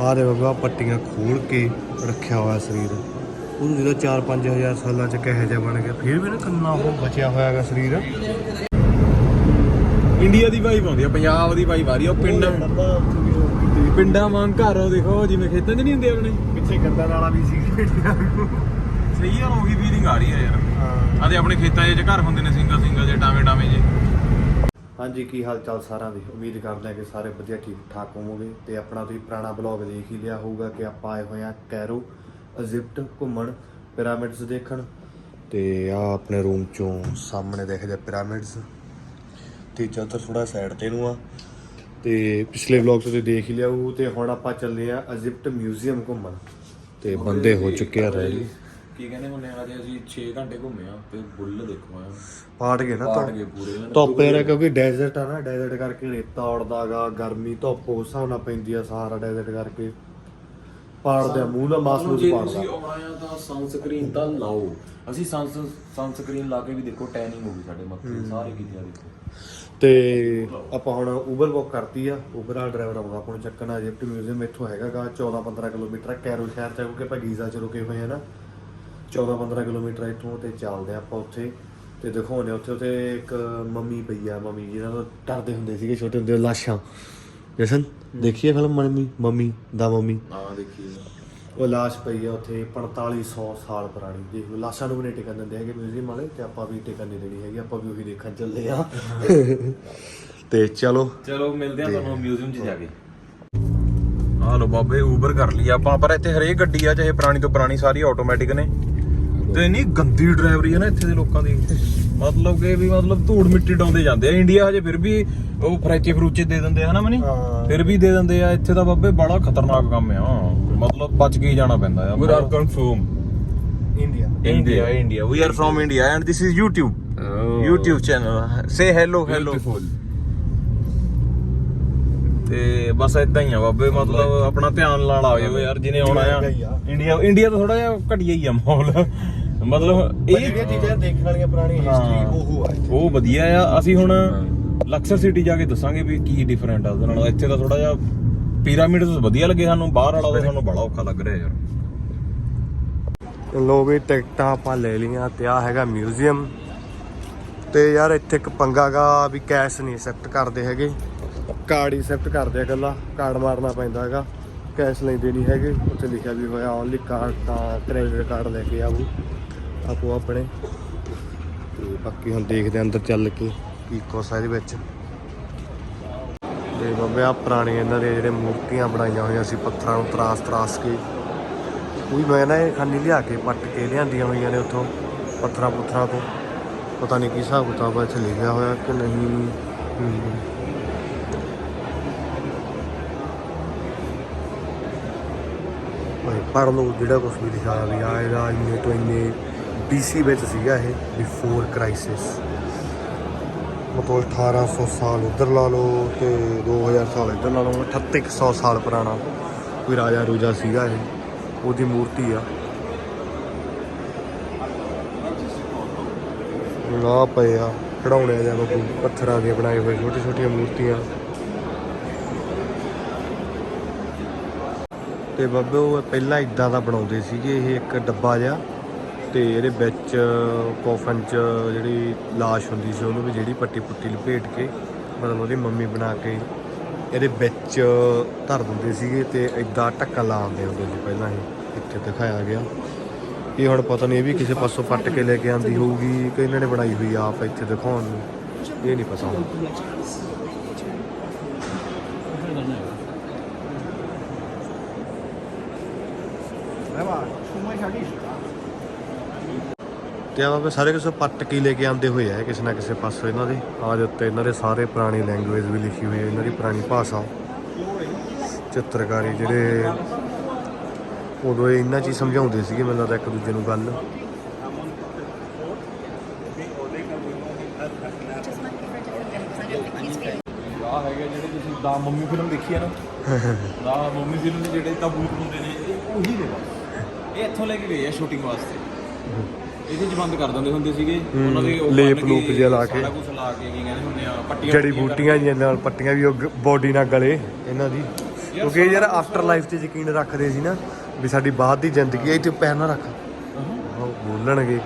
ਆਹ ਦੇ ਬਾਬਾ ਪੱਟੀਆਂ ਖੋਲ ਕੇ ਰੱਖਿਆ ਹੋਇਆ ਸਰੀਰ। ਉਹਨੂੰ ਜਿਹੜਾ 4-5000 ਸਾਲਾਂ ਚ ਕਿਹੋ ਜਿਹਾ ਬਣ ਗਿਆ ਫਿਰ ਵੀ ਨਾ ਕੰਨਾ ਉਹ ਬਚਿਆ ਹੋਇਆ ਹੈਗਾ ਸਰੀਰ। ਇੰਡੀਆ ਦੀ ਵਾਈਬ ਆਉਂਦੀ ਆ ਪੰਜਾਬ ਦੀ ਵਾਈਬ ਆ ਰਹੀ ਆ ਉਹ ਪਿੰਡਾਂ ਪਿੰਡਾਂ ਵਾਂਗ ਘਰ ਉਹ ਦੇਖੋ ਜਿਵੇਂ ਖੇਤਾਂ 'ਚ ਨਹੀਂ ਹੁੰਦੇ ਆਪਣੇ। ਪਿੱਛੇ ਗੰਦਾ ਨਾਲਾ ਵੀ ਸੀ। ਸਹੀ ਆ ਉਹੀ ਫੀਲਿੰਗ ਆ ਰਹੀ ਆ ਯਾਰ। ਹਾਂ। ਆਦੇ ਆਪਣੇ ਖੇਤਾਂ 'ਚ ਘਰ ਹੁੰਦੇ ਨੇ ਸਿੰਗਲ ਸਿੰਗਲ ਜੇ ਟਾਵੇਂ ਟਾਵੇਂ ਜੇ। ਹਾਂਜੀ ਕੀ ਹਾਲ ਚਾਲ ਸਾਰਿਆਂ ਦੀ? ਉਮੀਦ ਕਰਦੇ ਹਾਂ ਕਿ ਸਾਰੇ ਵਧੀਆ ਠੀਕ ਠਾਕ ਹੋਵੋਗੇ ਤੇ ਆਪਣਾ ਤੁਸੀਂ ਪੁਰਾਣਾ ਬਲੌਗ ਦੇਖ ਹੀ ਲਿਆ ਹੋਊਗਾ ਕਿ ਆਪਾਂ ਆਏ ਹੋਏ ਆ ਕੈਰੋ ਇਜਿਪਟ ਘੁੰਮਣ ਪਿਰਾਮਿਡਸ ਦੇਖਣ। ਤੇ ਆ ਆਪਣੇ ਰੂਮ ਚੋਂ ਸਾਹਮਣੇ ਦੇਖਦੇ ਪਿਰਾਮਿਡਸ ਤੇ ਚੱਲ ਥੋੜਾ ਸਾਈਡ ਤੇ ਨੂੰ ਆ। ਤੇ ਪਿਛਲੇ ਵਲੌਗ ਤੋਂ ਦੇਖ ਹੀ ਲਿਆ ਉਹ ਤੇ ਹੁਣ ਆਪਾਂ ਚੱਲੇ ਆ ਇਜਿਪਟ ਮਿਊਜ਼ੀਅਮ ਘੁੰਮਣ। ਤੇ ਬੰਦੇ ਹੋ ਚੁੱਕੇ ਆ ਰੈਡੀ ਕੀ ਕਹਿੰਦੇ ਹੁੰਦੇ ਆ ਅੱਜ ਅਸੀਂ 6 ਘੰਟੇ ਘੁੰਮੇ ਆ ਤੇ ਬੁੱਲ ਦੇਖੋ ਆ। ਪਾੜ ਗਏ ਨਾ ਪਾੜ ਤਾਂ ਗਏ ਪੂਰੇ ਧੁੱਪ ਯਾਰ ਕਿਉਂਕਿ ਡੈਜ਼ਰਟ ਆ ਨਾ ਡੈਜ਼ਰਟ ਕਰਕੇ ਰੇਤਾ ਉੜਦਾਗਾ ਗਰਮੀ ਧੁੱਪ ਉਸ ਹਿਸਾਬ ਨਾਲ ਪੈਂਦੀ ਆ ਸਾਰਾ ਡੈਜ਼ਰਟ ਕਰਕੇ। ਪਾੜਦੇ ਆ ਮੂੰਹ ਦਾ ਮਾਸ ਨੂੰ ਜੇ ਪਾੜਦਾ। ਤੁਸੀਂ ਆਉਣਾ ਆ ਤਾਂ ਸਨਸਕ੍ਰੀਨ ਤਾਂ ਲਾਓ। ਅਸੀਂ ਸਨਸਕ੍ਰੀਨ ਲਾ ਕੇ ਵੀ ਦੇਖੋ ਟੈਨਿੰਗ ਹੋ ਗਈ ਸਾਡੇ ਮੱਥੇ ਸਾਰੇ ਕਿਤੇ ਆ ਦੇਖੋ। ਤੇ ਆਪਾਂ ਹੁਣ ਉਬਰ ਬੁੱਕ ਕਰਤੀ ਆ ਉਬਰ ਵਾਲਾ ਡਰਾਈਵਰ ਆਉਂਦਾ ਆਪਾਂ ਨੂੰ ਚੱਕਣਾ ਇਜਿਪਟ ਮਿਊਜ਼ੀਅਮ ਇੱਥੋਂ ਹੈਗਾਗਾ 14 15 ਕਿਲੋਮੀਟਰ ਆ ਕੈਰੋ ਸ਼ਹਿਰ ਤੋਂ ਕਿਉਂਕਿ ਆਪਾਂ ਗੀਜ਼ਾ ਚ ਰੁਕੇ ਹੋਏ ਆ ਨਾ। 14 15 ਕਿਲੋਮੀਟਰ ਇੱਥੋਂ ਤੇ ਚੱਲਦੇ ਆਪਾਂ ਉੱਥੇ। ਤੇ ਦਿਖਾਉਂਦੇ ਆ ਉੱਥੇ ਉੱਥੇ ਇੱਕ ਮੰਮੀ ਪਈ ਆ ਮੰਮੀ ਜਿਹਨਾਂ ਤੋਂ ਡਰਦੇ ਹੁੰਦੇ ਸੀਗੇ ਛੋਟੇ ਹੁੰਦੇ ਲਾਸ਼ਾਂ। ਜਸਨ ਦੇਖੀਏ ਫਿਲਮ ਮੰਮੀ ਮੰਮੀ ਦਾ ਮੰਮੀ। ਆ ਦੇਖੀਏ। ਉਹ ਲਾਸ਼ ਪਈ ਆ ਉੱਥੇ 4500 ਸਾਲ ਪੁਰਾਣੀ। ਦੇਖ ਲਓ ਲਾਸ਼ਾਂ ਨੂੰ ਵੀ ਨਹੀਂ ਟਿਕਣ ਦਿੰਦੇ ਹੈਗੇ ਮਿਊਜ਼ੀਅਮ ਵਾਲੇ ਤੇ ਆਪਾਂ ਵੀ ਟਿਕਣ ਨਹੀਂ ਦੇਣੀ ਹੈਗੀ ਆਪਾਂ ਵੀ ਉਹੀ ਦੇਖਣ ਚੱਲੇ ਆ। ਤੇ ਚਲੋ। ਚਲੋ ਮਿਲਦੇ ਆ ਤੁਹਾਨੂੰ ਮਿਊਜ਼ੀਅਮ 'ਚ ਜਾ ਕੇ। ਆ ਲੋ ਬਾਬੇ ਊਬਰ ਕਰ ਲਈ ਆਪਾਂ ਪਰ ਇੱਥੇ ਹਰੇਕ ਗੱਡੀ ਆ ਚਾਹੇ ਪੁਰਾਣੀ ਤੋਂ ਪੁਰਾਣੀ ਸਾਰੀ ਆਟੋਮੈਟਿਕ ਨੇ। ਤੇ ਇੰਨੀ ਗੰਦੀ ਡਰਾਈਵਰੀ ਹੈ ਨਾ ਇੱਥੇ ਦੇ ਲੋਕਾਂ ਦੀ। ਮਤਲਬ ਕਿ ਵੀ ਮਤਲਬ ਧੂੜ ਮਿੱਟੀ ਡਾਉਂਦੇ ਜਾਂਦੇ ਆ। ਇੰਡੀਆ ਹਜੇ ਫਿਰ ਵੀ ਉਹ ਫਰੈਚੇ ਫਰੂਚੇ ਦੇ ਦਿੰਦੇ ਆ ਹਨਾ ਮਨੀ। ਫਿਰ ਵੀ ਦੇ ਦਿੰਦੇ ਆ। ਇੱਥੇ ਤਾਂ ਬਾਬੇ ਬੜਾ ਖਤਰਨਾਕ ਕੰਮ ਆ। ਮਤਲਬ ਬਚ ਕੇ ਜਾਣਾ ਪੈਂਦਾ ਆ। We are confirm India India India we are from India and this is YouTube. YouTube channel say hello hello ਤੇ ਬਸ ਇਦਾਂ ਹੀ ਆ ਬਾਬੇ ਮਤਲਬ ਆਪਣਾ ਧਿਆਨ ਨਾਲ ਆ ਜਾਓ ਯਾਰ ਜਿਹਨੇ ਆਉਣਾ ਆ। ਇੰਡੀਆ ਇੰਡੀਆ ਤਾਂ ਥੋੜਾ ਜਿਹਾ ਘਟੀਆ ਹੀ ਆ ਮਾਹੌਲ। ਮਤਲਬ ਇਹ ਜਿਹੜੀਆਂ ਚੀਜ਼ਾਂ ਦੇਖਣ ਵਾਲੀਆਂ ਪੁਰਾਣੀ ਹਿਸਟਰੀ ਉਹ ਆ ਇੱਥੇ। ਉਹ ਵਧੀਆ ਆ। ਅਸੀਂ ਹੁਣ ਲਕਸਰ ਸਿਟੀ ਜਾ ਕੇ ਦੱਸਾਂਗੇ ਵੀ ਕੀ ਡਿਫਰੈਂਟ ਆ ਉਹਦੇ ਨਾਲ। ਇੱਥੇ ਤਾਂ ਥੋੜਾ ਜਿਹਾ ਪਿਰਾਮਿਡਸ ਵਧੀਆ ਲੱਗੇ ਸਾਨੂੰ। ਬਾਹਰ ਵਾਲਾ ਤਾਂ ਸਾਨੂੰ ਬੜਾ ਔਖਾ ਲੱਗ ਰਿਹਾ ਯਾਰ। ਲੋ ਵੀ ਟਿਕਟਾਂ ਆਪਾਂ ਲੈ ਲਈਆਂ ਤੇ ਆ ਹੈਗਾ ਮਿਊਜ਼ੀਅਮ ਤੇ ਯਾਰ ਇੱਥੇ ਇੱਕ ਪੰਗਾਗਾ ਵੀ ਕੈਸ਼ ਨਹੀਂ ਐਕਸੈਪਟ ਕਰਦੇ ਹੈਗੇ। ਕਾਰਡ ਹੀ ਐਕਸੈਪਟ ਕਰਦੇ ਆ ਗੱਲਾਂ ਕਾਰਡ ਮਾਰਨਾ ਪੈਂਦਾ ਹੈਗਾ। ਕੈਸ਼ ਲੈਂਦੇ ਨਹੀਂ ਹੈਗੇ। ਉੱਥੇ ਲਿਖਿਆ ਵੀ ਹੋਇਆ ਓਨਲੀ ਕਾਰਡ ਤਾਂ ਕ੍ਰੈਡਿਟ ਕਾਰਡ ਲੈ ਕੇ ਆਵੋ ਆਪੋ ਆਪਣੇ। ਤੇ ਬਾਕੀ ਹੁਣ ਦੇਖਦੇ ਆ ਅੰਦਰ ਚੱਲ ਕੇ ਕੀ ਕੁਛ ਇਹਦੇ ਵਿੱਚ। ਤੇ ਬਾਬੇ ਆ ਪੁਰਾਣੇ ਇਹਨਾਂ ਦੇ ਜਿਹੜੇ ਮੂਰਤੀਆਂ ਬਣਾਈਆਂ ਹੋਈਆਂ ਸੀ, ਪੱਥਰਾਂ ਨੂੰ ਤਰਾਸ ਤਰਾਸ ਕੇ। ਉਹ ਵੀ ਮੈਂ ਨਾ ਇਹ ਖਾਨੀ ਲਿਆ ਕੇ ਪੱਟ ਕੇ ਲਿਆਂਦੀਆਂ ਹੋਈਆਂ ਨੇ ਉੱਥੋਂ, ਪੱਥਰਾਂ ਪੁੱਥਰਾਂ ਤੋਂ। ਪਤਾ ਨਹੀਂ ਕੀ ਹਿਸਾਬ ਕਿਤਾਬ ਆ, ਇੱਥੇ ਲਿਖਿਆ ਹੋਇਆ ਕਿ ਨਹੀਂ। ਹਮ। ਭਾਈ, ਪੜ੍ਹ ਲਓ ਜਿਹੜਾ ਕੁਝ ਵੀ ਲਿਖਿਆ ਵੀ ਆ ਇਹਦਾ ਇੰਨੇ ਤੋਂ ਇੰਨੇ BC ਵਿੱਚ ਸੀਗਾ ਇਹ ਬਿਫੋਰ ਕ੍ਰਾਈਸਿਸ ਮਤਲਬ 1800 ਸਾਲ ਉਧਰ ਲਾ ਲਓ ਤੇ 2000 ਸਾਲ ਇੱਧਰ ਲਾ ਲਓ 3800 ਸਾਲ ਪੁਰਾਣਾ ਕੋਈ ਰਾਜਾ ਰੂਜਾ ਸੀਗਾ ਇਹ, ਉਹਦੀ ਮੂਰਤੀ ਆ। ਨਾ ਪਏ ਆ ਖੜਾਉਣੇ ਆ ਜਾਂ ਕੋਈ ਪੱਥਰਾਂ ਦੇ ਬਣਾਏ ਹੋਏ ਛੋਟੇ ਛੋਟੀਆਂ ਮੂਰਤੀਆਂ। ਤੇ ਬਾਬੇ, ਉਹ ਪਹਿਲਾਂ ਇਦਾਂ ਦਾ ਬਣਾਉਂਦੇ ਸੀਗੇ, ਇਹ ਇੱਕ ਡੱਬਾ ਜਿਹਾ ਤੇ ਇਹਦੇ ਵਿੱਚ ਕੋਫਨ ਚ ਜਿਹੜੀ ਲਾਸ਼ ਹੁੰਦੀ ਸੀ, ਉਹਨੂੰ ਵੀ ਜਿਹੜੀ ਪੱਟੀ ਪੁੱਟੀ ਲਪੇਟ ਕੇ ਮਤਲਬ ਉਹਦੀ ਮੰਮੀ ਬਣਾ ਕੇ ਇਹਦੇ ਵਿੱਚ ਧਰ ਦਿੰਦੇ ਸੀਗੇ ਤੇ ਇਦਾਂ ਢੱਕਣ ਲਾ ਦਿੰਦੇ ਹੁੰਦੇ ਸੀ ਪਹਿਲਾਂ ਇਹ ਇੱਥੇ ਦਿਖਾਇਆ ਗਿਆ। ਇਹ ਹੁਣ ਪਤਾ ਨਹੀਂ ਇਹ ਵੀ ਕਿਸੇ ਪਾਸੋਂ ਪੱਟ ਕੇ ਲੈ ਕੇ ਆਂਦੀ ਹੋਊਗੀ ਕਿ ਇਹਨਾਂ ਨੇ ਬਣਾਈ ਹੋਈ ਆਪ ਇੱਥੇ ਦਿਖਾਉਣ ਨੂੰ, ਇਹ ਨਹੀਂ ਪਤਾ। ਹੁਣ ਤੇ ਆ ਸਾਰੇ ਕਿਸੇ ਪੱਟ ਕੇ ਲੈ ਕੇ ਆਂਦੇ ਹੋਏ ਆ, ਕਿਸੇ ਨਾ ਕਿਸੇ ਪਾਸੋਂ ਇਹਨਾਂ ਦੇ। ਆ ਦੇ ਉੱਤੇ ਇਹਨਾਂ ਦੇ ਸਾਰੇ ਪੁਰਾਣੀ ਲੈਂਗੁਏਜ ਵੀ ਲਿਖੀ ਹੋਈ ਹੈ ਇਹਨਾਂ ਦੀ ਪੁਰਾਣੀ ਭਾਸ਼ਾ। ਚਿੱਤਰਕਾਰੀ ਜਿਹੜੇ ਉਦੋਂ ਇਹਨਾਂ ਇੰਨਾ ਚੀਜ਼ ਸਮਝਾਉਂਦੇ ਸੀਗੇ, ਮੈਨੂੰ ਲੱਗਦਾ ਇੱਕ ਦੂਜੇ ਨੂੰ ਗੱਲ। ਆ ਹੈਗੇ ਜਿਹੜੇ ਤੁਸੀਂ ਦਾ ਮੰਮੀ ਫਿਲਮ ਦੇਖੀ ਹੈ ਨਾ ਦਾ ਮੰਮੀ ਫਿਲਮ ਦੇ ਜਿਹੜੇ ਤਾਬੂਤ ਹੁੰਦੇ ਨੇ ਇਹ ਉਹੀ ਨੇ ਬਸ ਇਹ ਇੱਥੋਂ ਲੈ ਕੇ ਗਏ ਆ ਸ਼ੂਟਿੰਗ ਵਾਸਤੇ। ਇਹਦੇ ਚ ਬੰਦ ਕਰ ਦਿੰਦੇ ਹੁੰਦੇ ਸੀਗੇ। ਉਹਨਾਂ ਦੇ ਉਹ ਲੇਪ ਲੂਪ ਜਿਹਾ ਲਾ ਕੇ। ਸਾਰਾ ਕੁਝ ਲਾ ਕੇ ਕੀ ਕਹਿੰਦੇ ਹੁੰਦੇ ਆ ਪੱਟੀਆਂ ਜੜੀ ਬੂਟੀਆਂ ਜਿਹੀਆਂ ਨਾਲ ਪੱਟੀਆਂ ਵੀ ਉਹ ਬੋਡੀ ਨਾਲ ਗਲੇ ਇਹਨਾਂ ਦੀ। ਕਿਉਂਕਿ ਯਾਰ ਆਫਟਰ ਲਾਈਫ 'ਚ ਯਕੀਨ ਰੱਖਦੇ ਸੀ ਨਾ ਵੀ ਸਾਡੀ ਬਾਅਦ ਦੀ ਜ਼ਿੰਦਗੀ ਹੈ ਇੱਥੇ ਪੈਰ ਨਾ ਰੱਖ। ਉਹ ਬੋਲਣਗੇ।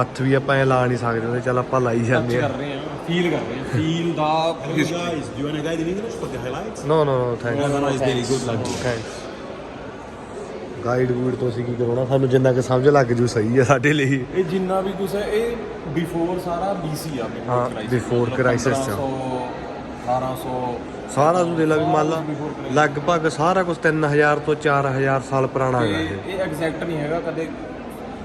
ਹੱਥ ਵੀ ਆਪਾਂ ਐ ਲਾ ਨਹੀਂ ਸਕਦੇ ਉਹਦੇ ਚੱਲ ਆਪਾਂ ਲਾਈ ਜਾਂਦੇ ਆ। ਰਹੇ ਫੀਲ ਕਰ ਰਹੇ ਹਾਂ ਫੀਲ ਦਾ do you want a guide in English for the highlights? No no no thank No, no, no, it's very good like thanks guide good ਤੋਂ ਅਸੀਂ ਕੀ ਕਰਾਉਣਾ? ਸਾਨੂੰ ਜਿੰਨਾ ਕਿ ਸਮਝ ਲੱਗ ਜੂ ਸਹੀ ਆ ਸਾਡੇ ਲਈ। ਇਹ ਜਿੰਨਾ ਵੀ ਕੁਝ ਹੈ ਇਹ ਬਿਫੋਰ ਸਾਰਾ BC ਆ ਹਾਂ, before crisis ਚ। 1800 ਸਾਰਾ ਤੂੰ ਦੇ ਲਾ ਵੀ ਮੰਨ ਲਾ ਲਗਭਗ ਸਾਰਾ ਕੁਝ 3000 ਤੋਂ 4000 ਸਾਲ ਪੁਰਾਣਾ ਹੈਗਾ ਇਹ। ਐਗਜ਼ੈਕਟ ਨਹੀਂ ਹੈਗਾ ਕਦੇ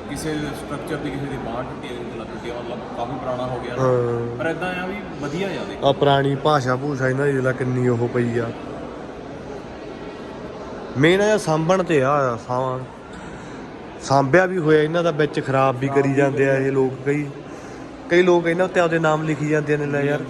ਕਿਸੇ ਸਟਰਕਚਰ ਦੀ ਕਿਸੇ ਦੀ ਬਾਂਹ ਟੁੱਟੀ ਲੱਗ ਮਤਲਬ ਕਾਫੀ ਪੁਰਾਣਾ ਹੋ ਗਿਆ ਹਾਂ। ਪਰ ਇਦਾਂ ਆ ਵੀ ਵਧੀਆ ਆ ਦੇਖ। ਆ ਪੁਰਾਣੀ ਭਾਸ਼ਾ ਭੂਸ਼ਾ ਇਹਨਾਂ ਦੀ ਜਿਹੜਾ ਕਿੰਨੀ ਉਹ ਪਈ ਆ। ਮੇਨ ਆ ਸਾਂਭਣ ਤੇ ਆ ਸਾਂ ਸਾਂਭਿਆ ਵੀ ਹੋਇਆ ਇਹਨਾਂ ਦਾ ਵਿੱਚ ਖਰਾਬ ਵੀ ਕਰੀ ਜਾਂਦੇ ਆ ਇਹ ਲੋਕ ਕਈ ਕਈ ਲੋਕ ਇਹਨਾਂ ਉੱਤੇ ਆਪਦੇ ਨਾਮ ਲਿਖੀ ਜਾਂਦੇ ਨੇ ਲੈ ਯਾਰ।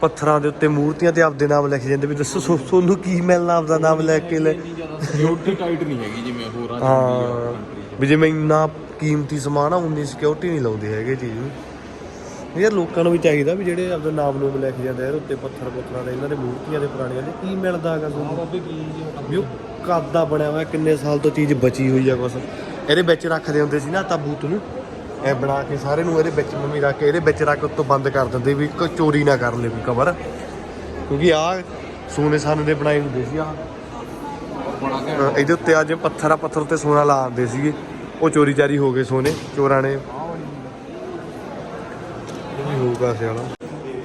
ਪੱਥਰਾਂ ਦੇ ਉੱਤੇ ਮੂਰਤੀਆਂ ਤੇ ਆਪਦੇ ਨਾਮ ਲਿਖ ਜਾਂਦੇ ਵੀ ਦੱਸੋ ਸੋ- ਤੁਹਾਨੂੰ ਕੀ ਮਿਲਣਾ ਆਪਦਾ ਨਾਮ ਲੈ ਕੇ ਲੈ। ਸਿਕਿਉਰਿਟੀ ਟਾਈਟ ਨਹੀਂ ਹੈਗੀ ਜਿਵੇਂ ਹੋਰਾਂ ਹਾਂ। ਵੀ ਜਿਵੇਂ ਇੰਨਾ ਕੀਮਤੀ ਸਮਾਨ ਆ ਉਨੀ ਸਿਕਿਉਰਿਟੀ ਨਹੀਂ ਲਾਉਂਦੇ ਹੈਗੇ ਚੀਜ਼ ਨੂੰ ਯਾਰ ਲੋਕਾਂ ਨੂੰ ਵੀ ਚਾਹੀਦਾ ਵੀ ਜਿਹੜੇ ਆਪਦਾ ਨਾਮ ਨੂੰ ਲੈ ਕੇ ਜਾਂਦੇ ਆ ਉੱਤੇ ਪੱਥਰ ਪੁੱਤਰਾਂ ਦੇ ਇਹਨਾਂ ਦੇ ਮੂਰਤੀਆਂ ਦੇ ਪੁਰਾਣੀਆਂ ਦੇ ਕੀ ਮਿਲਦਾ ਹੈਗਾ ਤੁਹਾਨੂੰ? ਬਾਬੇ ਕੀ ਜੀ ਵੀ ਉਹ ਕਦ ਬਣਿਆ ਹੋਇਆ ਕਿੰਨੇ ਸਾਲ ਤੋਂ ਚੀਜ਼ ਬਚੀ ਹੋਈ ਆ ਕੁਛ। ਇਹਦੇ ਵਿੱਚ ਰੱਖਦੇ ਹੁੰਦੇ ਸੀ ਨਾ ਤਾਬੂਤ ਨੂੰ। ਐ ਬਣਾ ਕੇ ਸਾਰੇ ਨੂੰ ਇਹਦੇ ਵਿੱਚ ਮੰਮੀ ਰੱਖ ਕੇ ਇਹਦੇ ਵਿੱਚ ਰੱਖ ਉੱਤੋਂ ਬੰਦ ਕਰ ਦਿੰਦੇ ਵੀ ਕੋਈ ਚੋਰੀ ਨਾ ਕਰ ਲਵੇ ਕਬਰ। ਕਿਉਂਕਿ ਆ ਸੋਨੇ ਸਾਨੇ ਦੇ ਬਣਾਏ ਹੁੰਦੇ ਸੀ ਆ ਇਹਦੇ ਉੱਤੇ ਅੱਜ ਪੱਥਰ ਆ ਪੱਥਰ ਉੱਤੇ ਸੋਨਾ ਲਾ ਆਉਂਦੇ ਸੀਗੇ। ਉਹ ਚੋਰੀ ਚਾਰੀ ਹੋ ਗਏ ਸੋਨੇ ਚੋਰਾਂ ਨੇ। ਵੀ ਹੋਊਗਾ ਸਿਆਲਾ।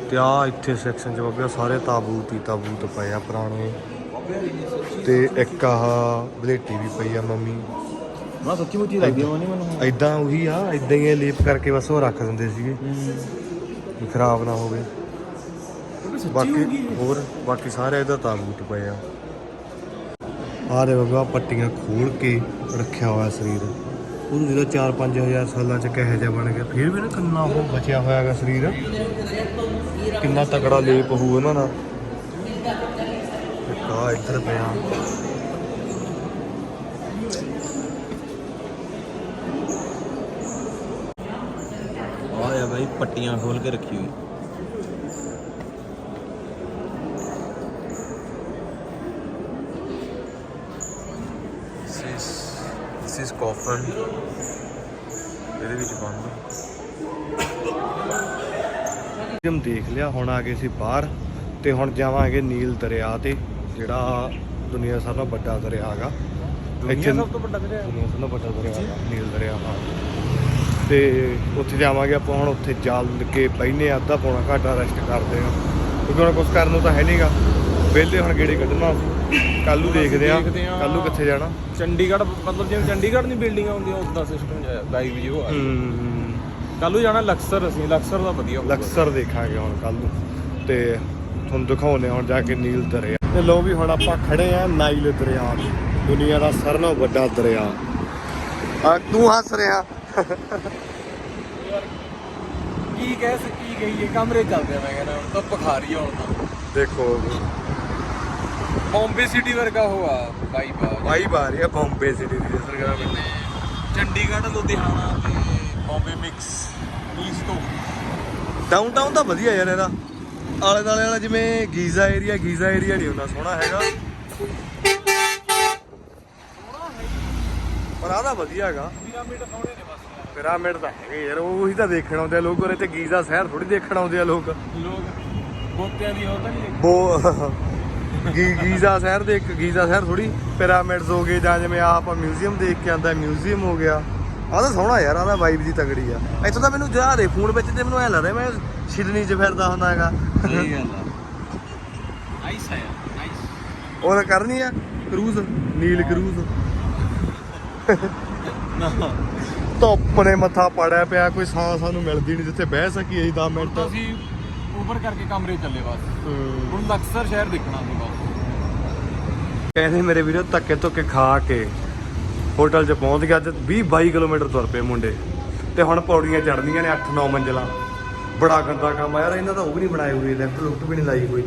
ਤੇ ਆ ਇੱਥੇ ਸੈਕਸ਼ਨ ਚ ਬਾਬਿਆ ਸਾਰੇ ਤਾਬੂਤ ਹੀ ਤਾਬੂਤ ਪਏ ਆ ਪੁਰਾਣੇ। ਤੇ ਇੱਕ ਆਹ ਬਲੇਟੀ ਵੀ ਪਈ ਆ ਮੰਮੀ। ਮੈਂ ਸੱਚੀ ਮੁੱਚੀ ਲੱਗਦੀ ਆ ਨਹੀਂ ਮੈਨੂੰ। ਐਦਾਂ ਉਹੀ ਆ ਐਦਾਂ ਹੀ ਇਹ ਲੇਪ ਕਰਕੇ ਬਸ ਉਹ ਰੱਖ ਦਿੰਦੇ ਸੀਗੇ। ਵੀ ਖਰਾਬ ਨਾ ਹੋਵੇ। ਬਾਕੀ ਹੋਰ ਬਾਕੀ ਸਾਰੇ ਇਹਦਾ ਤਾਬੂਤ ਪਏ ਆ। ਦੇ ਬਾਬਾ ਪੱਟੀਆਂ ਖੋਲ ਕੇ ਰੱਖਿਆ ਹੋਇਆ ਸਰੀਰ। ਉਹਨੂੰ ਜਿਹੜਾ 4-5000 ਸਾਲਾਂ ਚ ਕਿਹੋ ਜਿਹਾ ਬਣ ਗਿਆ, ਫਿਰ ਵੀ ਨਾ ਕਿੰਨਾ ਉਹ ਬਚਿਆ ਹੋਇਆ ਹੈਗਾ ਸਰੀਰ। ਕਿੰਨਾ ਤਕੜਾ ਲੇਪ ਹੋਊ ਉਹਨਾਂ ਦਾ ਇੱਕ ਇੱਧਰ ਪਿਆ। ਆ ਭਾਈ ਪੱਟੀਆਂ ਖੋਲ ਕੇ ਰੱਖੀ ਹੋਈ। Coffin. ਇਹਦੇ ਵਿੱਚ ਬੰਦ। ਜਿਮ ਦੇਖ ਲਿਆ ਹੁਣ ਆ ਗਏ ਸੀ ਬਾਹਰ ਤੇ ਹੁਣ ਜਾਵਾਂਗੇ ਨੀਲ ਦਰਿਆ ਤੇ ਜਿਹੜਾ ਦੁਨੀਆ ਸਭ ਤੋਂ ਵੱਡਾ ਦਰਿਆ ਹੈਗਾ। ਦੁਨੀਆ ਸਭ ਤੋਂ ਵੱਡਾ ਦਰਿਆ? ਦੁਨੀਆ ਸਭ ਤੋਂ ਵੱਡਾ ਦਰਿਆ ਹੈਗਾ ਨੀਲ ਦਰਿਆ ਹਾਂ। ਤੇ ਉੱਥੇ ਜਾਵਾਂਗੇ ਆਪਾਂ ਹੁਣ ਉੱਥੇ ਜਾਲ ਕੇ ਬੈਨੇ ਅੱਧਾ ਪੌਣਾ ਘੰਟਾ ਰੈਸਟ ਕਰਦੇ ਆ। ਕਿਉਂਕਿ ਹੁਣ ਕੁਝ ਕਰਨ ਨੂੰ ਤਾਂ ਹੈ ਨਹੀਂਗਾ ਵਿਹਲੇ ਹੁਣ ਗੇੜੇ ਕੱਢਣਾ ਸੀ ਕੱਲ ਨੂੰ ਦੇਖਦੇ ਆ ਦੇਖਦੇ ਆ। ਕੱਲ ਨੂੰ ਕਿੱਥੇ ਜਾਣਾ? ਚੰਡੀਗੜ੍ਹ ਮਤਲਬ ਜਿਵੇਂ ਚੰਡੀਗੜ੍ਹ ਦੀ ਬਿਲਡਿੰਗਾਂ ਹੁੰਦੀਆਂ ਉਦਾਂ ਸਿਸਟਮ ਜਿਹਾ ਲਾਈਵ ਜਿਹਾ ਆ ਹੂੰ। ਕੱਲ ਨੂੰ ਜਾਣਾ ਲਕਸਰ ਅਸੀਂ ਲਕਸਰ ਦਾ ਵਧੀਆ ਹੋਊਗਾ। ਲਕਸਰ ਦੇਖਾਂਗੇ ਹੁਣ ਕੱਲ। ਨੂੰ ਤੇ ਤੁਹਾਨੂੰ ਦਿਖਾਉਨੇ ਹੁਣ ਜਾ ਕੇ ਨੀਲ ਦਰਿਆ। ਤੇ ਲੋ ਵੀ ਹੁਣ ਆਪਾਂ ਖੜੇ ਆ ਨਾਈਲ ਦਰਿਆ ਤੇ ਦੁਨੀਆ ਦਾ ਸਾਰਿਆਂ ਨਾਲੋਂ ਵੱਡਾ ਦਰਿਆ। ਆ ਤੂੰ ਹੱਸ ਰਿਹਾ। ਕੀ ਕਹਿ ਸ- ਕੀ ਕਹੀਏ ਕਮਰੇ ਚੱਲਦੇ ਆ ਮੈਂ ਕਹਿੰਦਾ ਹੁਣ ਤਾਂ ਬੁਖਾਰੀ ਆਉਣ ਦਾ ਦੇਖੋ। ਬੰਬੇ ਸਿਟੀ ਵਰਗਾ ਹੋਆ ਬਾਈ ਬਾ ਭਾਈ ਬਾਰੀ ਆ ਬੰਬੇ ਸਿਟੀ ਦੀ ਸਰਕਾਰ ਚੰਡੀਗੜ੍ਹ ਲੁਧਿਆਣਾ ਤੇ ਬੰਬੇ ਮਿਕਸ ਈਸਟ ਤੋਂ। ਡਾਊਨਟਾਊਨ ਤਾਂ ਵਧੀਆ ਯਾਰ ਇਹਦਾ। ਆਲੇ ਦਾਲੇ ਵਾਲਾ ਜਿਵੇਂ ਗੀਜ਼ਾ ਏਰੀਆ ਗੀਜ਼ਾ ਏਰੀਆ ਨਹੀਂ ਹੁੰਦਾ ਸੋਹਣਾ ਹੈਗਾ। ਪਰ ਤਾਂ ਵਧੀਆ ਹੈਗਾ। ਪਿਰਾਮਿਡ ਸੋਹਣੇ ਨੇ ਬਸ। ਪਿਰਾਮਿਡ ਤਾਂ ਹੈਗੇ ਯਾਰ ਉਹੀ ਤਾਂ ਦੇਖਣ ਆਉਂਦੇ ਆ ਲੋਕ ਔਰ ਇੱਥੇ ਗੀਜ਼ਾ ਸ਼ਹਿਰ ਥੋੜੀ ਦੇਖਣ ਆਉਂਦੇ ਆ ਲੋਕ। ਲੋਕ ਗੋਤਿਆਂ ਦੀ ਹੋ ਤਾਂ ਨਹੀਂ ਬੋ ਗੀਜ਼ਾ ਸ਼ਹਿਰ ਦੇ ਇੱਕ ਗੀਜ਼ਾ ਸ਼ਹਿਰ ਥੋੜੀ ਪਿਰਾਮਿਡਸ ਹੋ ਗਏ ਜਾਂ ਜਿਵੇਂ ਆਹ ਆਪਾਂ ਮਿਊਜ਼ੀਅਮ ਦੇਖ ਕੇ ਆਂਦਾ ਮਿਊਜ਼ੀਅਮ ਹੋ ਗਿਆ। ਆਹ ਤਾਂ ਸੋਹਣਾ ਯਾਰ ਆਹ ਦਾ ਵਾਈਬ ਜੀ ਤਗੜੀ ਆ। ਇੱਥੋਂ ਤਾਂ ਮੈਨੂੰ ਜਾ ਦੇ ਫੋਨ ਵਿੱਚ ਤੇ ਮੈਨੂੰ ਐ ਲੱਗਦਾ ਮੈਂ ਸ਼ਿਡਨੀ 'ਚ ਫਿਰਦਾ ਹੁੰਦਾ ਹੈਗਾ। ਸਹੀ ਗੱਲ ਆ। ਨਾਈਸ ਹੈ ਨਾਈਸ ਉਹ ਕਰਨੀ ਆ? Cruise Nile cruise. ਧੁੱਪ ਨੇ ਮੱਥਾ ਪਾੜਿਆ ਪਿਆ ਕੋਈ ਸਾਹ ਸਾਨੂੰ ਮਿਲਦੀ ਨਹੀਂ ਜਿੱਥੇ ਬਹਿ ਸਕੀਏ ਅਸੀਂ 10 ਮਿੰਟ। ਤਾਂ ਅਸੀਂ ਉਬਰ ਕਰਕੇ ਕਮਰੇ ਚੱਲੇ ਬਸ। ਹੁਣ ਲਕਸਰ ਸ਼ਹਿਰ ਦੇਖਣਾ ਸੀ ਬਸ ਕਹਿੰਦੇ ਮੇਰੇ ਵੀਰੋ ਧੱਕੇ ਧੁੱਕੇ ਖਾ ਕੇ ਹੋਟਲ 'ਚ ਪਹੁੰਚ ਗਿਆ ਅੱਜ 20 22 ਕਿਲੋਮੀਟਰ ਤੁਰ ਪਏ ਮੁੰਡੇ। ਤੇ ਹੁਣ ਪੌੜੀਆਂ ਚੜ੍ਹਨੀਆਂ ਨੇ 8-9 ਮੰਜ਼ਲਾਂ। ਬੜਾ ਗੰਦਾ ਕੰਮ ਆ ਯਾਰ, ਇਹਨਾਂ ਦਾ ਉਹ ਵੀ ਨਹੀਂ ਬਣਾਏ ਹੋਏ, ਲੈਫਟ ਲੁਫਟ ਵੀ ਨਹੀਂ ਲਾਈ ਹੋਈ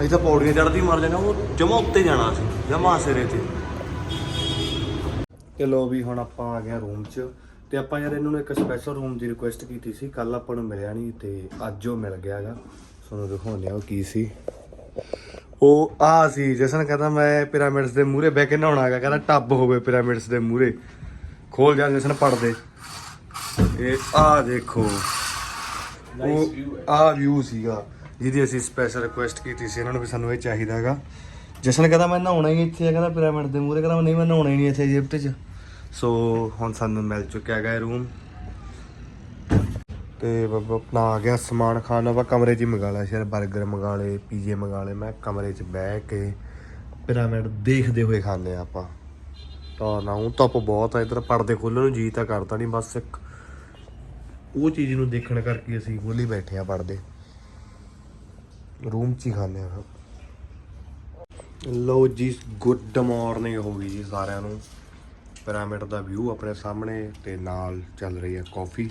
ਅਸੀਂ ਤਾਂ ਪੌੜੀਆਂ ਚੜ੍ਹਦੀ ਮਰ ਜਾਣਾ ਉਹ ਜਮਾ ਉੱਤੇ ਜਾਣਾ ਸੀ ਜਮਾ ਸਿਰੇ ਤੇ। ਤੇ ਲੋ ਵੀ ਹੁਣ ਆਪਾਂ ਆ ਗਏ ਰੂਮ 'ਚ। ਤੇ ਆਪਾਂ ਯਾਰ ਇਹਨਾਂ ਨੂੰ ਇੱਕ ਸਪੈਸ਼ਲ ਰੂਮ ਦੀ ਰਿਕੁਐਸਟ ਕੀਤੀ ਸੀ ਕੱਲ ਆਪਾਂ ਨੂੰ ਮਿਲਿਆ ਨਹੀਂ ਤੇ ਅੱਜ ਉਹ ਮਿਲ ਗਿਆ ਹੈਗਾ ਤੁਹਾਨੂੰ ਦਿਖਾਉਂਦੇ ਆ ਉਹ ਕੀ ਸੀ। ਉਹ ਆ ਸੀ ਜਸਨ ਕਹਿੰਦਾ ਮੈਂ ਪਿਰਾਮਿਡਸ ਦੇ ਮੂਹਰੇ ਬਹਿ ਕੇ ਨਹਾਉਣਾ ਹੈਗਾ ਕਹਿੰਦਾ ਟੱਬ ਹੋਵੇ ਪਿਰਾਮਿਡਸ ਦੇ ਮੂਹਰੇ। ਖੋਲ ਜਾ ਜਸਨ ਪੜਦੇ ਇਹ ਆ ਦੇਖੋ ਉਹ ਆ ਵਿਊ ਸੀਗਾ ਜਿਹਦੀ ਅਸੀਂ ਸਪੈਸ਼ਲ ਰਿਕੁਐਸਟ ਕੀਤੀ ਸੀ ਇਹਨਾਂ ਨੂੰ ਵੀ ਸਾਨੂੰ ਇਹ ਚਾਹੀਦਾ ਹੈਗਾ। ਜਸਨ ਕਹਿੰਦਾ ਮੈਂ ਨਹਾਉਣਾ ਹੀ ਇੱਥੇ ਕਹਿੰਦਾ ਪਿਰਾਮਿਡ ਦੇ ਮੂਹਰੇ ਕਹਿੰਦਾ ਨਹੀਂ ਮੈਂ ਨਹਾਉਣਾ ਹੀ ਨਹੀਂ ਇੱਥੇ ਇਜਿਪਟ 'ਚ। ਸੋ ਹੁਣ ਸਾਨੂੰ ਮਿਲ ਚੁੱਕਿਆ ਹੈਗਾ ਇਹ ਰੂਮ ਤੇ ਬਾਬਾ ਆਪਣਾ ਆ ਗਿਆ ਸਮਾਨ ਖਾਣ ਆਪਾਂ ਕਮਰੇ 'ਚ ਹੀ ਮੰਗਾ ਲਿਆ ਸ਼ਾਇਦ 버ਗਰ ਮੰਗਾ ਲਏ, ਪੀਜ਼ੇ ਮੰਗਾ ਲਏ। ਮੈਂ ਕਮਰੇ 'ਚ ਬਹਿ ਕੇ ਪਿਰਾਮਿਡ ਦੇਖਦੇ ਹੋਏ ਖਾਂਦੇ ਆ ਆਪਾਂ। ਤਾਂ ਨਾ ਉਹ ਧੁੱਪ ਬਹੁਤ ਆ, ਇਧਰ ਪਰਦੇ ਖੋਲ੍ਹਣ ਨੂੰ ਜੀ ਤਾਂ ਕਰਦਾ ਨਹੀਂ ਬਸ ਇੱਕ ਉਹ ਚੀਜ਼ ਨੂੰ ਦੇਖਣ ਕਰਕੇ ਅਸੀਂ ਖੋਲੀ ਬੈਠੇ ਆ ਪਰਦੇ। ਰੂਮ 'ਚ ਹੀ ਖਾਂਦੇ ਆ ਲੋ ਜੀ, ਗੁੱਡ ਮਾਰਨਿੰਗ ਹੋ ਗਈ ਜੀ ਸਾਰਿਆਂ ਨੂੰ। ਪਿਰਾਮਿਡ ਦਾ ਵਿਊ ਆਪਣੇ ਸਾਹਮਣੇ ਤੇ ਨਾਲ ਚੱਲ ਰਹੀ ਹੈ ਕਾਫੀ।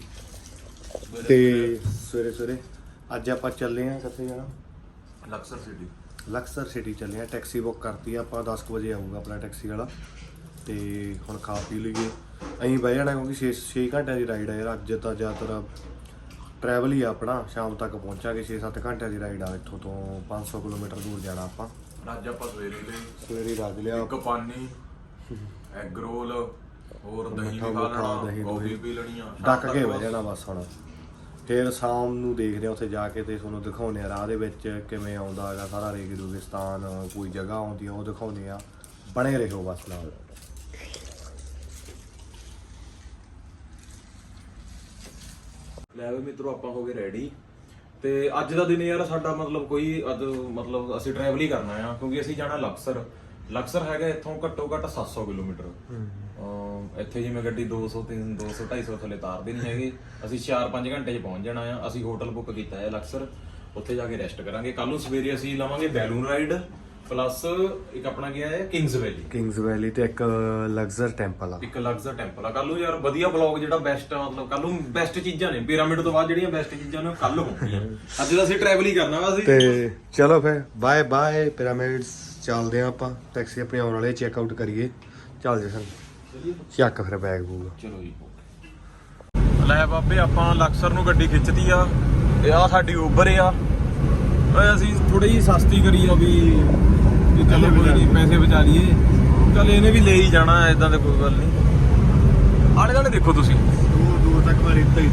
ਤੇ ਸਵੇਰੇ ਸਵੇਰੇ ਅੱਜ ਆਪਾਂ ਚੱਲੇ ਆ ਕਿੱਥੇ ਜਾਣਾ। Luxor city. ਲਕਸਰ ਸਿਟੀ ਚੱਲੇ ਆ ਟੈਕਸੀ ਬੁੱਕ ਕਰਤੀ ਆ ਆਪਾਂ 10 ਕੁ ਵਜੇ ਆਊਗਾ ਆਪਣਾ ਟੈਕਸੀ ਵਾਲਾ। ਤੇ ਹੁਣ ਖਾ ਪੀ ਲਈਏ। ਅਸੀਂ ਬਹਿ ਜਾਣਾ ਕਿਉਂਕਿ 6 6 ਘੰਟਿਆਂ ਦੀ ਰਾਈਡ ਆ ਯਾਰ ਅੱਜ ਤਾਂ ਜ਼ਿਆਦਾਤਰ ਟਰੈਵਲ ਹੀ ਆ ਆਪਣਾ ਸ਼ਾਮ ਤੱਕ ਪਹੁੰਚਾਂਗੇ 6-7 ਘੰਟਿਆਂ ਦੀ ਰਾਈਡ ਆ ਇੱਥੋਂ ਤੋਂ 500 ਕਿਲੋਮੀਟਰ ਦੂਰ ਜਾਣਾ ਆਪਾਂ। ਅੱਜ ਆਪਾਂ ਸਵੇਰੇ ਦੇ ਸਵੇਰੇ ਰੱਜ ਲਿਆ। ਇੱਕ ਪਾਨੀ ਐਗ ਰੋਲ ਹੋਰ ਦਹੀਂ ਵੀ ਖਾ ਲੈਣਾ ਕੌਫੀ। ਪੀ ਲੈਣੀ ਆ ਡੱਕ ਕੇ ਬਹਿ ਜਾਣਾ ਬਸ ਹੁਣ। ਫਿਰ ਸ਼ਾਮ ਨੂੰ ਦੇਖਦੇ ਆ ਉੱਥੇ ਜਾ ਕੇ ਤੇ ਤੁਹਾਨੂੰ ਦਿਖਾਉਂਦੇ ਆ ਰਾਹ ਦੇ ਵਿੱਚ ਕਿਵੇਂ ਆਉਂਦਾ ਹੈਗਾ ਸਾਰਾ ਰੇਗਿਸਤਾਨ, ਕੋਈ ਜਗ੍ਹਾ ਆਉਂਦੀ ਆ, ਉਹ ਦਿਖਾਉਂਦੇ ਆ ਬਣੇ ਰਹੋ ਬਸ ਨਾਲ। ਲੈ ਵੀ ਮਿੱਤਰੋ, ਆਪਾਂ ਹੋ ਗਏ ਰੈਡੀ ਤੇ ਅੱਜ ਦਾ ਦਿਨ ਯਾਰ ਸਾਡਾ ਮਤਲਬ ਕੋਈ, ਅੱਜ ਮਤਲਬ ਅਸੀਂ ਟਰੈਵਲ ਹੀ ਕਰਨਾ ਆ, ਕਿਉਂਕਿ ਅਸੀਂ ਜਾਣਾ ਲਕਸਰ। ਲਕਸਰ ਹੈਗਾ ਇੱਥੋਂ ਘੱਟੋ ਘੱਟ 700 ਕਿਲੋਮੀਟਰ। ਅਮ ਇੱਥੇ ਜਿਵੇਂ ਗੱਡੀ 200 300 200 250 ਥੱਲੇ ਤਾਰਦੇ ਨਹੀਂ ਹੈਗੇ। ਅਸੀਂ 4-5 ਘੰਟੇ 'ਚ ਪਹੁੰਚ ਜਾਣਾ ਆ। ਅਸੀਂ ਹੋਟਲ ਬੁੱਕ ਕੀਤਾ ਹੈ ਲਕਸਰ। ਉੱਥੇ ਜਾ ਕੇ ਰੈਸਟ ਕਰਾਂਗੇ। ਕੱਲ ਨੂੰ ਸਵੇਰੇ ਅਸੀਂ ਲਵਾਂਗੇ ਬੈਲੂਨ ਰਾਈਡ ਪਲੱਸ ਇੱਕ ਆਪਣਾ ਗਿਆ ਹੈ ਕਿੰਗਸ ਵੈਲੀ। ਕਿੰਗਸ ਵੈਲੀ ਤੇ ਇੱਕ ਲਗਜ਼ਰ ਟੈਂਪਲ ਆ। ਇੱਕ ਲਗਜ਼ਰ ਟੈਂਪਲ ਆ। ਕੱਲ ਨੂੰ ਯਾਰ ਵਧੀਆ ਬਲੌਗ ਜਿਹੜਾ ਬੈਸਟ ਆ ਮਤਲਬ ਕੱਲ ਨੂੰ ਬੈਸਟ ਚੀਜ਼ਾਂ ਨੇ। ਪਿਰਾਮਿਡ ਤੋਂ ਬਾਅਦ ਜਿਹੜੀਆਂ ਬੈਸਟ ਚੀਜ਼ਾਂ ਨੇ ਕੱਲ ਹੋਣਗੀਆਂ। ਅੱਜ ਤਾਂ ਅਸੀਂ ਟਰੈਵਲ ਹੀ ਕਰਨਾ ਵਾ ਅਸੀਂ। ਤੇ ਚਲੋ ਫਿਰ। ਬਾਏ ਬਾਏ ਪਿਰਾਮਿਡਸ ਚੱਲਦੇ ਆ ਆਪਾਂ ਟੈਕਸੀ ਆਪਣੀ ਆਉਣ ਵਾਲੇ ਚੈੱਕ ਆਊਟ ਕਰੀਏ। ਚੱਲ ਜਸਨ ਚੱਕ ਫਿਰ ਬੈਗ ਬੂਗ। ਚਲੋ ਜੀ ਲੈ ਬਾਬੇ ਆਪਾਂ ਲਕਸਰ ਨੂੰ ਗੱਡੀ ਖਿੱਚਦੀ ਆ। ਇਹ ਆ ਸਾਡੀ ਉਬਰ ਆ। ਓਏ ਅਸੀਂ ਥੋੜੀ ਜੀ ਸਸਤੀ ਕਰੀ ਆ ਵੀ ਵੀ ਚਲੋ ਕੋਈ ਨਹੀਂ ਪੈਸੇ ਬਚਾ ਲਈਏ। ਚਲ ਇਹਨੇ ਵੀ ਲੈ ਹੀ ਜਾਣਾ ਐਦਾਂ ਤੇ ਕੋਈ ਗੱਲ ਨਹੀਂ ਆਲੇ ਦੁਆਲੇ ਦੇਖੋ ਤੁਸੀਂ। ਦੂਰ ਦੂਰ ਤੱਕ ਮੈਂ ਰੇਤਾ ਹੀ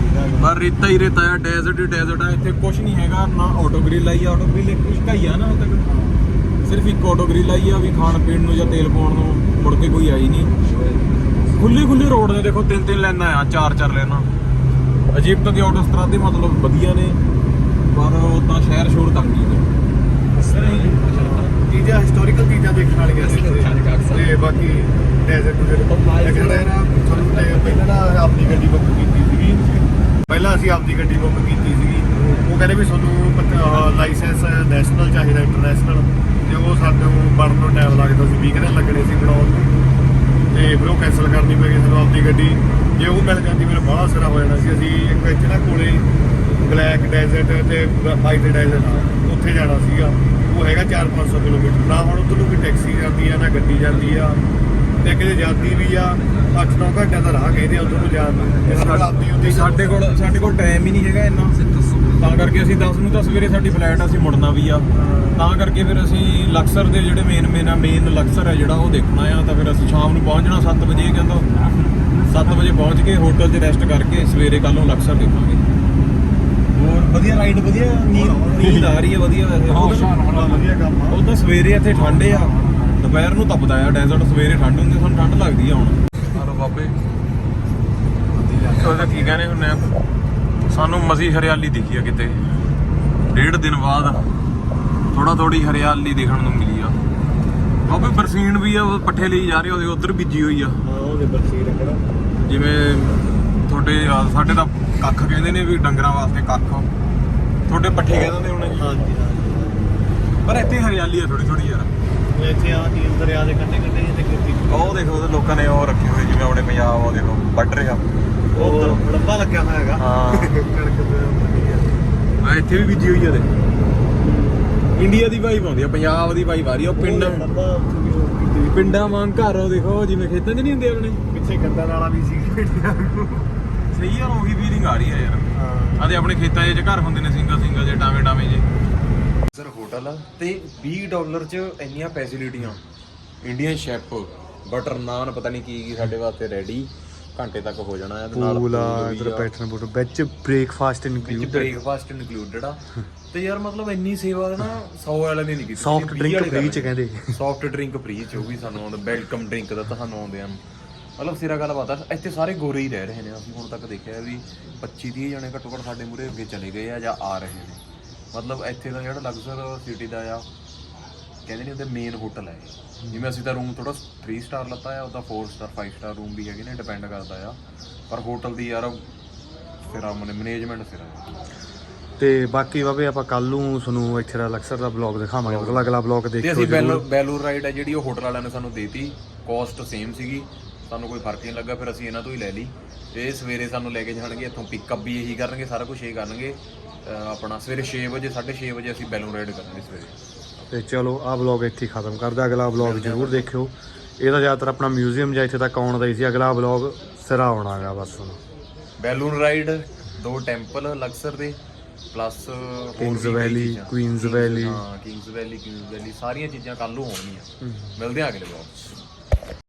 ਰੇਤਾ ਹੀ ਰੇਤਾ ਆ ਡੈਜ਼ਰਟ ਹੀ ਡੈਜ਼ਰਟ ਆ। ਇੱਥੇ ਕੁਝ ਨਹੀਂ ਹੈਗਾ ਨਾ ਆਟੋ ਗ੍ਰਿਲ ਆਈ ਆ ਆਟੋ ਗ੍ਰਿਲ ਇੱਕ ਕੁਝ ਕਾਈ ਆ ਨਾ ਤੱਕ। ਸਿਰਫ ਇੱਕ ਆਟੋ ਗ੍ਰਿਲ ਆਈ ਆ ਵੀ ਖਾਣ ਪੀਣ ਨੂੰ ਜਾਂ ਤੇਲ ਪਾਉਣ ਨੂੰ ਮੁੜ ਕੇ ਕੋਈ ਆਈ ਨਹੀਂ। ਖੁੱਲੀ ਖੁੱਲੀ ਰੋਡ ਨੇ ਦੇਖੋ ਤਿੰਨ ਤਿੰਨ ਲਾਈਨਾਂ ਆ ਚਾਰ ਚਾਰ ਲਾਈਨਾਂ ਅਜੀਬ ਦੀ ਆਟੋਸਟਰਾ ਦੇ ਮਤਲਬ ਵਧੀਆ ਨੇ ਪਰ ਉਦਾਂ ਸ਼ਹਿਰ ਸ਼ੋਰ ਤੰਗ ਹੀ ਨੇ ਚੀਜ਼ਾਂ ਹਿਸਟੋਰੀਕਲ ਚੀਜ਼ਾਂ ਦੇਖਣ ਵਾਲੀਆਂ ਇੱਥੇ। ਤੇ ਬਾਕੀ ਡੈਜ਼ਰਟ ਤੁਹਾਨੂੰ ਤੇ ਪਹਿਲਾਂ ਨਾ ਆਪਣੀ ਗੱਡੀ ਬੁੱਕ ਕੀਤੀ ਸੀਗੀ। ਪਹਿਲਾਂ ਅਸੀਂ ਆਪਣੀ ਗੱਡੀ ਬੁੱਕ ਕੀਤੀ ਸੀਗੀ। ਉਹ ਕਹਿੰਦੇ ਵੀ ਤੁਹਾਨੂੰ ਲਾਇਸੈਂਸ ਨੈਸ਼ਨਲ ਚਾਹੀਦਾ ਇੰਟਰਨੈਸ਼ਨਲ ਤੇ ਉਹ ਸਾਨੂੰ ਬਣਨ ਨੂੰ ਟਾਈਮ ਲੱਗਦਾ ਸੀ ਵੀ ਕਹਿੰਦੇ ਲੱਗਣੇ ਸੀ ਬਣਾਉਣ ਨੂੰ। ਤੇ ਫਿਰ ਉਹ ਕੈਨਸਲ ਕਰਨੀ ਪਈ ਸਾਨੂੰ ਆਪਣੀ ਗੱਡੀ। ਜੇ ਉਹ ਮਿਲ ਜਾਂਦੀ ਮੇਰਾ ਬੜਾ ਸਿਰਾ ਹੋ ਜਾਣਾ ਸੀ। ਅਸੀਂ ਇੱਕ ਇੱਥੇ ਨਾ ਕੋਲੇ ਬਲੈਕ ਡੈਜ਼ਰਟ ਤੇ ਵਾਈਟ ਡੈਜ਼ਰਟ ਉੱਥੇ ਜਾਣਾ ਸੀਗਾ। ਉਹ ਹੈਗਾ 4-500 ਕਿਲੋਮੀਟਰ। ਨਾ ਹੁਣ ਉੱਧਰ ਨੂੰ ਕੋਈ ਟੈਕਸੀ ਜਾਂਦੀ ਆ, ਨਾ ਗੱਡੀ ਜਾਂਦੀ ਆ। ਤੇ ਕਿਤੇ ਜਾਂਦੀ ਵੀ ਆ 8-9 ਘੰਟਿਆਂ ਦਾ ਰਾਹ ਕਹਿੰਦੇ ਆ ਉੱਧਰ ਨੂੰ। ਜਾਣ ਨੂੰ ਸਾਡੇ ਕੋਲ ਸਾਡੇ ਕੋਲ ਟਾਈਮ ਹੀ ਨਹੀਂ ਹੈਗਾ ਇੰਨਾ। ਤਾਂ ਕਰਕੇ ਅਸੀਂ 10 ਨੂੰ ਤਾਂ ਸਵੇਰੇ ਸਾਡੀ ਫਲਾਈਟ ਅਸੀਂ ਮੁੜਨਾ ਵੀ ਆ। ਤਾਂ ਕਰਕੇ ਫਿਰ ਅਸੀਂ ਲਕਸਰ ਦੇ ਜਿਹੜੇ ਮੇਨ ਮੇਨ ਮੇਨ ਲਕਸਰ ਹੈ ਜਿਹੜਾ ਉਹ ਦੇਖਣਾ ਆ। ਤਾਂ ਫਿਰ ਅਸੀਂ ਸ਼ਾਮ ਨੂੰ ਪਹੁੰਚਣਾ 7 ਵਜੇ ਕਹਿੰਦਾ। 7 ਵਜੇ ਪਹੁੰਚ ਕੇ ਹੋਟਲ 'ਚ ਰੈਸਟ ਕਰਕੇ ਸਵੇਰੇ ਕੱਲ ਨੂੰ ਲਕਸਰ ਦੇਖਾਂਗੇ। ਹੋਰ ਵਧੀਆ ਰਾਈਡ ਵਧੀਆ ਨੀਂਦ ਨੀਂਦ ਆ ਰਹੀ ਹੈ ਵਧੀਆ ਵੈਸੇ। ਵਧੀਆ ਕੰਮ ਆ। ਉਹ ਤਾਂ ਸਵੇਰੇ ਇੱਥੇ ਠੰਡ ਆ। ਦੁਪਹਿਰ ਨੂੰ ਤਪਦਾ ਆ ਡੈਜ਼ਰਟ ਸਵੇਰੇ ਠੰਡ ਹੁੰਦੀ ਸਾਨੂੰ ਠੰਡ ਲੱਗਦੀ ਆ ਹੁਣ। ਹਲੋ ਬਾਬੇ। ਉਹਦਾ ਕੀ ਕਹਿੰਦੇ ਹੁੰਨੇ ਆ। ਸਾਨੂੰ ਮਸੀ ਹਰਿਆਲੀ ਦਿਖੀ ਆ ਕਿਤੇ। ਡੇਢ ਦਿਨ ਬਾਅਦ ਥੋੜਾ ਥੋੜੀ ਹਰਿਆਲੀ ਦੇਖਣ ਨੂੰ ਮਿਲੀ ਆ। ਬਾਬੇ ਬਰਸੀਨ ਵੀ ਆ ਪੱਠੇ ਲਈ ਜਾ ਰਹੇ ਉਹਦੇ ਉਧਰ ਬੀਜੀ ਹੋਈ ਆ। ਹਾਂ ਉਹਦੇ ਜਿਵੇਂ ਤੁਹਾਡੇ ਸਾਡੇ ਤਾਂ ਕੱਖ ਕਹਿੰਦੇ ਨੇ ਵੀ ਡੰਗਰਾਂ ਵਾਸਤੇ ਕੱਖ। ਤੁਹਾਡੇ ਪੱਠੇ ਕਹਿੰਦੇ ਹੁੰਦੇ ਹੋਣੇ ਜੀ। ਹਾਂਜੀ ਪਰ ਇੱਥੇ ਹਰਿਆਲੀ ਆ ਥੋੜੀ ਥੋੜੀ ਯਾਰ। ਇੱਥੇ ਆ ਨੀਲ ਦਰਿਆ ਦੇ ਕੰਢੇ ਕੰਢੇ ਜਿਹੇ ਤੇ ਖੇਤੀ ਉਹ ਦੇਖੋ ਲੋਕਾਂ ਨੇ ਉਹ ਰੱਖੇ ਹੋਏ ਜਿਵੇਂ ਆਪਣੇ ਪੰਜਾਬ ਉਹ ਦੇਖੋ ਵੱਢ ਰਿਹਾ। ਉਹ ਬੜੰਬਾ ਲੱਗਿਆ ਹੋਇਆ ਹੈਗਾ। ਹਾਂ। ਕਣਕ ਦੇ ਆ ਇੱਥੇ ਵੀ ਬੀਜੀ ਹੋਈ ਆ ਦੇ ਇੰਡੀਆ ਦੀ ਵਾਈਬ ਆਉਂਦੀ ਆ ਪੰਜਾਬ ਦੀ ਵਾਈਬ ਆ ਰਹੀ ਆ ਉਹ ਪਿੰਡ। ਪਿੰਡਾਂ ਵਾਂਗ ਘਰ ਉਹ ਦੇਖੋ ਜਿਵੇਂ ਖੇਤਾਂ 'ਚ ਨਹੀਂ ਹੁੰਦੇ ਆਪਣੇ। ਪਿੱਛੇ ਗੰਦਾ ਨਾਲਾ ਵੀ ਸੀ। ਸਹੀ ਯਾਰ ਉਹੀ ਫੀਲਿੰਗ ਆ ਰਹੀ ਆ ਯਾਰ। ਹਾਂ। ਆਦੇ ਆਪਣੇ ਖੇਤਾਂ 'ਚ ਘਰ ਹੁੰਦੇ ਨੇ ਸਿੰਗਲ ਸਿੰਗਲ ਜੇ ਟਾਵੇਂ ਟਾਵੇਂ ਜੇ। ਸਰ ਹੋਟਲ ਤੇ 20 ਡਾਲਰ ਚ ਇੰਨੀਆਂ ਫੈਸਿਲਿਟੀਆਂ ਇੰਡੀਅਨ ਸ਼ੈਫ ਬਟਰ ਨਾਨ ਪਤਾ ਨਹੀਂ ਕੀ ਕੀ ਸਾਡੇ ਵਾਸਤੇ ਰੈਡੀ ਘੰਟੇ ਤੱਕ ਹੋ ਜਾਣਾ ਹੈ ਤੇ ਨਾਲ ਪੂਲ ਆ ਇਧਰ। ਬੈਠਣ ਬੁੱਟ ਵਿੱਚ ਬ੍ਰੇਕਫਾਸਟ ਵਿੱਚ ਇਨਕਲੂਡ ਬ੍ਰੇਕਫਾਸਟ ਇਨਕਲੂਡਡ ਆ ਤੇ ਯਾਰ ਮਤਲਬ ਇੰਨੀ ਸੇਵਾ ਨਾ 100 ਵਾਲਿਆਂ ਨੇ ਨਹੀਂ ਕੀਤੀ। Soft drink free ਚ ਕਹਿੰਦੇ। ਸੌਫਟ ਡਰਿੰਕ ਫ੍ਰੀ ਚ ਉਹ ਵੀ ਸਾਨੂੰ ਆਉਂਦਾ। ਵੈਲਕਮ ਡਰਿੰਕ ਦਾ ਤੁਹਾਨੂੰ ਆਉਂਦੇ ਹਨ। ਮਤਲਬ ਸਿਰਾ ਗੱਲ ਬਾਤ ਆ ਇੱਥੇ ਸਾਰੇ ਗੋਰੇ ਹੀ ਰਹਿ ਰਹੇ ਨੇ। ਅਸੀਂ ਹੁਣ ਤੱਕ ਦੇਖਿਆ ਵੀ 25 30 ਜਣੇ ਘੱਟੋ ਘੱਟ ਸਾਡੇ ਮੂਰੇ ਅੱਗੇ ਚਲੇ ਗਏ ਆ ਜਾਂ ਆ ਰਹੇ ਨੇ। ਮਤਲਬ ਇੱਥੇ ਦਾ ਜਿਹੜਾ ਲਗਜ਼ਰ ਸਿਟੀ ਦਾ ਆ ਕਹਿੰਦੇ ਨੇ ਉਹਦੇ ਮੇਨ ਹੋਟਲ ਹੈ ਇਹ। ਜਿਵੇਂ ਅਸੀਂ ਤਾਂ ਰੂਮ ਥੋੜਾ 3 ਸਟਾਰ ਲੱਤਾ ਆ ਉਹਦਾ 4 ਸਟਾਰ 5 ਸਟਾਰ ਰੂਮ ਵੀ ਹੈਗੇ ਨੇ ਡਿਪੈਂਡ ਕਰਦਾ ਆ। ਪਰ ਹੋਟਲ ਦੀ ਯਾਰ ਫਿਰ ਮੈਨੇਜਮੈਂਟ ਫਿਰ ਤੇ ਬਾਕੀ ਬਾਬੇ ਆਪਾਂ ਕੱਲ ਨੂੰ ਤੁਹਾਨੂੰ ਇੱਥੇ ਦਾ ਲਕਸਰ ਦਾ ਬਲੌਗ ਦਿਖਾਵਾਂਗੇ। ਅਗਲਾ ਅਗਲਾ ਬਲੌਗ ਤੇ ਦੇਖਿਓ ਅਸੀਂ ਜ਼ਰੂਰ। ਬੈਲੂਰ ਬੈਲੂਰ ਰਾਈਡ ਹੈ ਜਿਹੜੀ ਉਹ ਹੋਟਲ ਵਾਲਿਆਂ ਨੇ ਸਾਨੂੰ ਦੇਤੀ। ਕਾਸਟ ਸੇਮ ਸੀਗੀ। ਸਾਨੂੰ ਕੋਈ ਫ਼ਰਕ ਨਹੀਂ ਲੱਗਾ ਫਿਰ ਅਸੀਂ ਇਹਨਾਂ ਤੋਂ ਹੀ ਲੈ ਲਈ। ਤੇ ਇਹ ਸਵੇਰੇ ਸਾਨੂੰ ਲੈ ਕੇ ਜਾਣਗੇ ਇੱਥੋਂ ਪਿਕਅਪ ਵੀ ਇਹੀ ਕਰਨਗੇ ਸਾਰਾ ਕੁਝ ਇਹ ਕਰਨਗੇ। ਅਹ ਆਪਣਾ ਸਵੇਰੇ 6 ਵਜੇ 6:30 ਵਜੇ ਅਸੀਂ ਬੈਲੂਰ ਰਾਈਡ ਕਰਾਂਗੇ ਸਵੇਰੇ। ਤੇ ਚਲੋ ਆਹ ਬਲੌਗ ਇੱਥੇ ਹੀ ਖਤਮ ਕਰਦਾ ਅਗਲਾ ਬਲੌਗ ਜ਼ਰੂਰ ਦੇਖਿਓ। ਇਹਦਾ ਜ਼ਿਆਦਾਤਰ ਆਪਣਾ ਮਿਊਜ਼ੀਅਮ ਜਾਂ ਇੱਥੇ ਤੱਕ ਆਉਣ ਦਾ ਹੀ ਸੀ ਅਗਲਾ ਬਲੌਗ ਸਿਰਾ ਆਉਣਾਗਾ ਬਸ ਹੁਣ। ਬੈਲੂਨ ਰਾਈਡ ਦੋ ਟੈਂਪਲ ਲਕਸਰ ਦੇ plus Kings Valley, Queens Valley। ਹਾਂ ਕਿੰਗਸ ਵੈਲੀ ਕਿੰਗਸ ਵੈਲੀ ਸਾਰੀਆਂ ਚੀਜ਼ਾਂ ਕੱਲ ਨੂੰ ਹੋਣਗੀਆਂ ਮਿਲਦੇ ਆ ਅਗਲੇ ਬਲੌਗ